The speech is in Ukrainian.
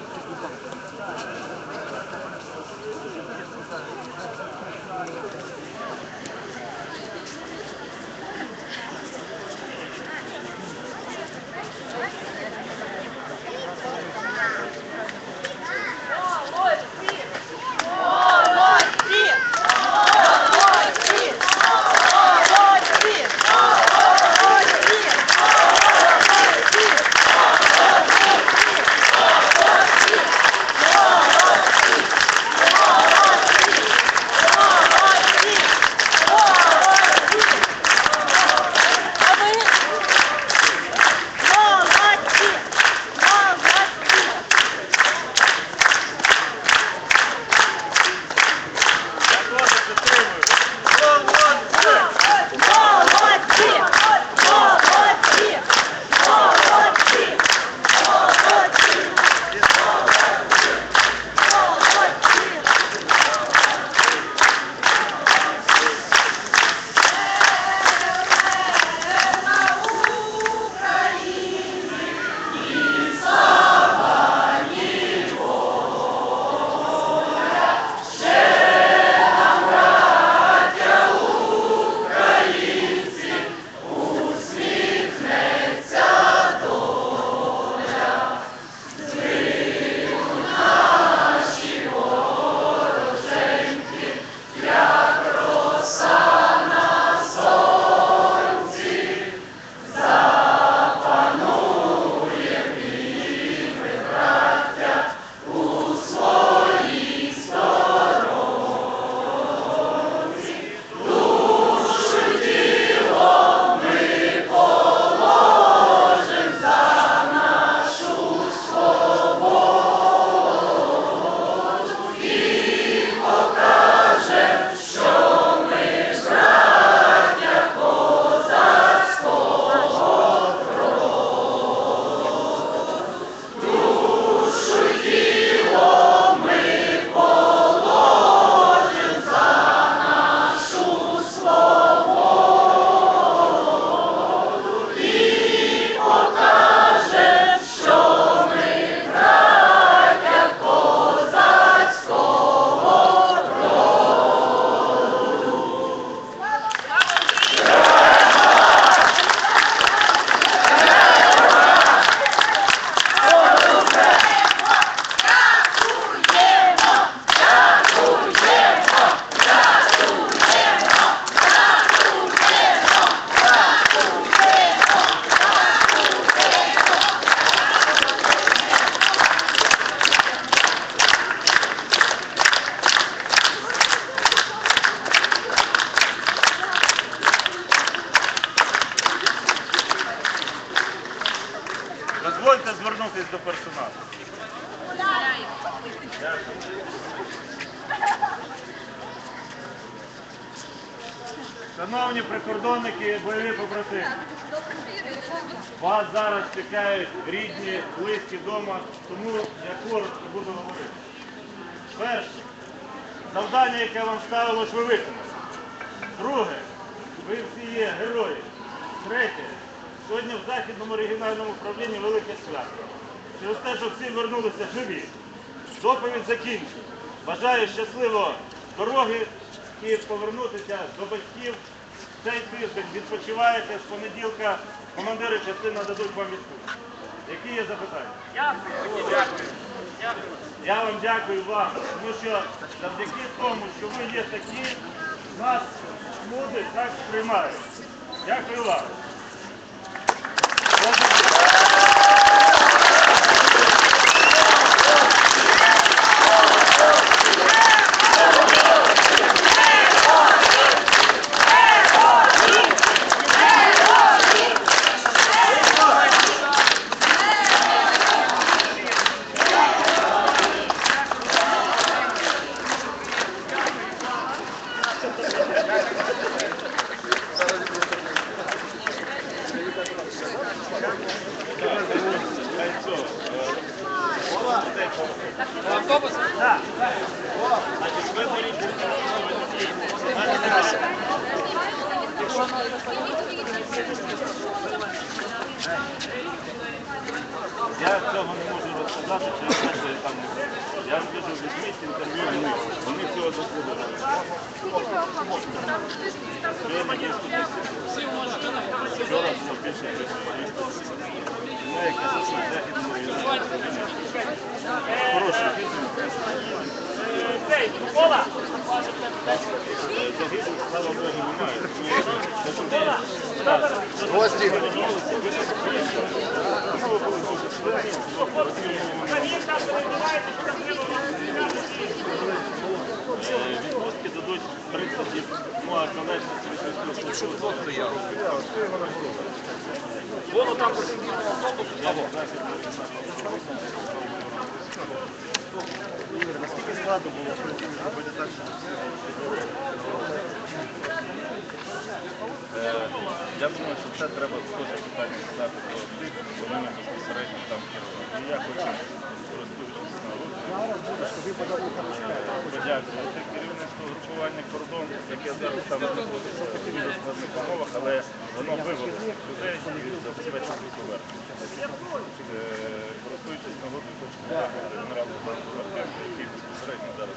した Дозвольте звернутися до персоналу. Шановні прикордонники, бойові побратими, Вас зараз чекають рідні, близькі вдома, тому я коротко буду говорити. Перше, завдання, яке вам ставилось, ви виконали. Друге, ви всі є герої. Третє, сьогодні в Західному регіональному управлінні велике свято. Через те, що всі вернулися живі. Доповідь закінчена. Бажаю щасливо дороги і повернутися до батьків. Цей тиждень відпочиваєте з понеділка. Командири частини дадуть вам відпустку. Які є запитання? Я вам дякую вам, тому що завдяки тому, що ви є такі, нас люди так сприймають. Дякую вам. Gracias. Я цього не можу розказати, через те, що там. Я вам кажу, місць інтерв'ю. Вони цього заслуговують. Що я надію, що Вчора було більше 300. Ну, як я зайшов в західному регіоні, хороший бізнес. Загиблих, слава Богу, немає. Тому я кажу, Гості. Відпустки дадуть 30 діб, а залежно від що Воно там зробити так, Я думаю, що це треба теж питання задати до тих, хто вони безпосередньо там керують. І я хочу, нагодою, Це керівництво групування кордон, яке зараз там знаходиться в умовах, але воно вивело людей і забезпечило поверхню. Е, Користуючись нагодою, хочу подякувати генералу Артему, який безпосередньо зараз.